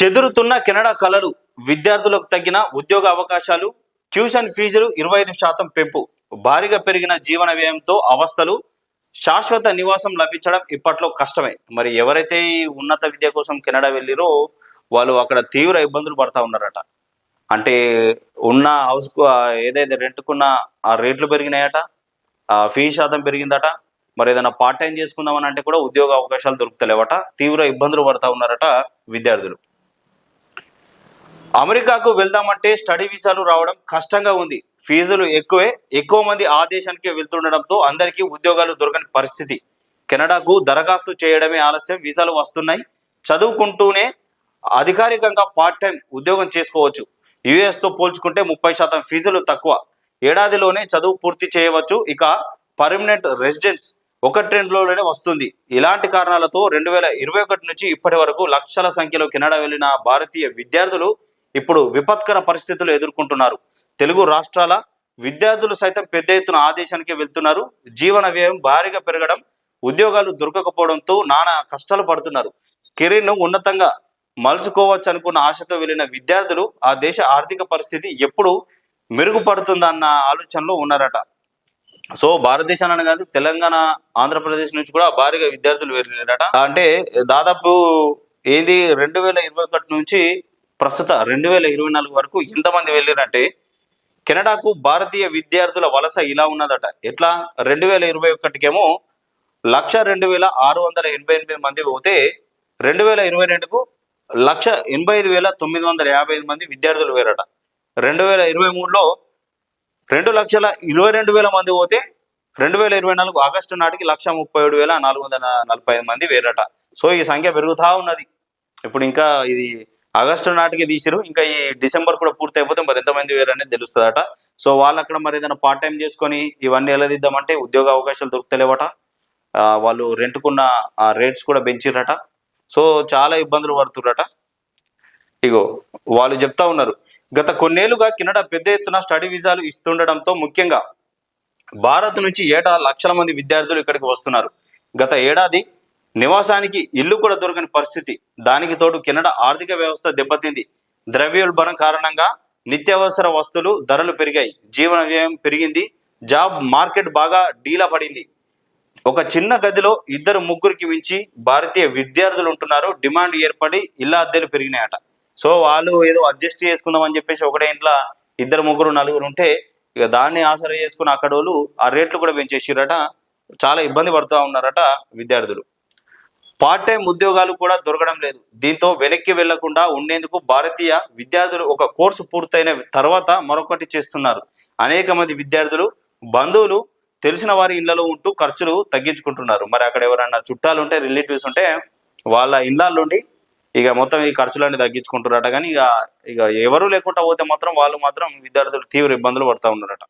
చెదురుతున్న Canada కళలు విద్యార్థులకు తగ్గిన ఉద్యోగ అవకాశాలు ట్యూషన్ ఫీజులు ఇరవై ఐదు శాతం పెంపు భారీగా పెరిగిన జీవన వ్యయంతో అవస్థలు శాశ్వత నివాసం లభించడం ఇప్పట్లో కష్టమే. మరి ఎవరైతే ఈ ఉన్నత విద్య కోసం కెనడా వెళ్ళిరో వాళ్ళు అక్కడ తీవ్ర ఇబ్బందులు పడతా ఉన్నారట. అంటే ఉన్న హౌస్ ఏదైతే రెంట్కున్న ఆ రేట్లు పెరిగినాయట ఆ ఫీజు శాతం పెరిగిందట మరి ఏదైనా పార్ట్ టైం చేసుకుందామని అంటే కూడా ఉద్యోగ అవకాశాలు దొరుకుతలేవట తీవ్ర ఇబ్బందులు పడతా ఉన్నారట విద్యార్థులు. అమెరికాకు వెళ్దామంటే స్టడీ వీసాలు రావడం కష్టంగా ఉంది. ఫీజులు ఎక్కువే ఎక్కువ మంది ఆ దేశానికి వెళ్తుండడంతో అందరికీ ఉద్యోగాలు దొరకని పరిస్థితి. కెనడాకు దరఖాస్తు చేయడమే ఆలస్యం వీసాలు వస్తున్నాయి. చదువుకుంటూనే అధికారికంగా పార్ట్ టైం ఉద్యోగం చేసుకోవచ్చు. యుఎస్తో పోల్చుకుంటే ముప్పై శాతం ఫీజులు తక్కువ. ఏడాదిలోనే చదువు పూర్తి చేయవచ్చు. ఇక పర్మనెంట్ రెసిడెన్స్ ఒక ట్రెండ్లోనే వస్తుంది. ఇలాంటి కారణాలతో రెండు వేల ఇరవై ఒకటి నుంచి ఇప్పటి వరకు లక్షల సంఖ్యలో కెనడా వెళ్ళిన భారతీయ విద్యార్థులు ఇప్పుడు విపత్కర పరిస్థితులు ఎదుర్కొంటున్నారు. తెలుగు రాష్ట్రాల విద్యార్థులు సైతం పెద్ద ఎత్తున ఆ దేశానికి వెళ్తున్నారు. జీవన వ్యయం భారీగా పెరగడం ఉద్యోగాలు దొరకకపోవడంతో నానా కష్టాలు పడుతున్నారు. కెరీర్ను ఉన్నతంగా మలుచుకోవచ్చు అనుకున్న ఆశతో వెళ్ళిన విద్యార్థులు ఆ దేశ ఆర్థిక పరిస్థితి ఎప్పుడు మెరుగుపడుతుందన్న ఆలోచనలో ఉన్నారట. సో భారతదేశాన్ని కాదు తెలంగాణ ఆంధ్రప్రదేశ్ నుంచి కూడా భారీగా విద్యార్థులు వెళ్ళారట. అంటే దాదాపు ఏది రెండు వేల ఇరవై ఒకటి నుంచి ప్రస్తుత రెండు వేల ఇరవై నాలుగు వరకు ఎంతమంది వెళ్ళారంటే కెనడాకు భారతీయ విద్యార్థుల వలస ఇలా ఉన్నదట. ఎట్లా? రెండు వేల ఇరవై ఒకటికేమో లక్ష రెండు వేల ఆరు వందల ఎనభై ఎనిమిది మంది పోతే రెండు వేల ఇరవై రెండుకు లక్ష ఎనభై ఐదు వేల తొమ్మిది వందల యాభై ఐదు మంది విద్యార్థులు వేరట రెండు వేల ఇరవై మూడులో రెండు లక్షల ఇరవై రెండు వేల మంది పోతే రెండు వేల ఇరవై నాలుగు ఆగస్టు నాటికి లక్ష ముప్పై ఏడు వేల నాలుగు వందల నలభై ఐదు మంది వేరట సో ఈ సంఖ్య పెరుగుతా ఉన్నది. ఇప్పుడు ఇంకా ఇది ఆగస్టు నాటికి తీసిరు ఇంకా ఈ డిసెంబర్ కూడా పూర్తి అయిపోతే మరి ఎంతమంది వేరు అనేది తెలుస్తుందట. సో వాళ్ళు అక్కడ మరి ఏదైనా పార్ట్ టైం చేసుకొని ఇవన్నీ ఎలా దిద్దామంటే ఉద్యోగ అవకాశాలు దొరుకుతలేవట. వాళ్ళు రెంట్కున్న రేట్స్ కూడా పెంచిరట సో చాలా ఇబ్బందులు పడుతుర్రట. ఇగో వాళ్ళు చెప్తా ఉన్నారు. గత కొన్నేళ్ళుగా కెనడా పెద్ద ఎత్తున స్టడీ వీసాలు ఇస్తుండడంతో ముఖ్యంగా భారత్ నుంచి ఏటా లక్షల మంది విద్యార్థులు ఇక్కడికి వస్తున్నారు. గత ఏడాది నివాసానికి ఇల్లు కూడా దొరకని పరిస్థితి. దానికి తోడు కెనడా ఆర్థిక వ్యవస్థ దెబ్బతింది. ద్రవ్యోల్బణం కారణంగా నిత్యావసర వస్తువులు ధరలు పెరిగాయి. జీవన వ్యయం పెరిగింది. జాబ్ మార్కెట్ బాగా డీలా పడింది. ఒక చిన్న గదిలో ఇద్దరు ముగ్గురికి మించి భారతీయ విద్యార్థులు ఉంటున్నారు. డిమాండ్ ఏర్పడి ఇళ్ళ అద్దెలు పెరిగినాయట. సో వాళ్ళు ఏదో అడ్జస్ట్ చేసుకుందాం అని చెప్పేసి ఒకటే ఇంట్లో ఇద్దరు ముగ్గురు నలుగురు ఉంటే ఇక దాన్ని ఆసరా చేసుకుని అక్కడ వాళ్ళు ఆ రేట్లు కూడా పెంచేసిరట. చాలా ఇబ్బంది పడుతూ ఉన్నారట విద్యార్థులు. పార్ట్ టైం ఉద్యోగాలు కూడా దొరకడం లేదు. దీంతో వెనక్కి వెళ్ళకుండా ఉండేందుకు భారతీయ విద్యార్థులు ఒక కోర్సు పూర్తయిన తర్వాత మరొకటి చేస్తున్నారు. అనేక మంది విద్యార్థులు బంధువులు తెలిసిన వారి ఇళ్ళలో ఉంటూ ఖర్చులు తగ్గించుకుంటున్నారు. మరి అక్కడ ఎవరైనా చుట్టాలు ఉంటే రిలేటివ్స్ ఉంటే వాళ్ళ ఇళ్ళలోండి ఇక మొత్తం ఈ ఖర్చులన్నీ తగ్గించుకుంటున్నారట. కానీ ఇక ఇక ఎవరు లేకుండా పోతే మాత్రం వాళ్ళు మాత్రం విద్యార్థులు తీవ్ర ఇబ్బందులు పడతా ఉన్నారట.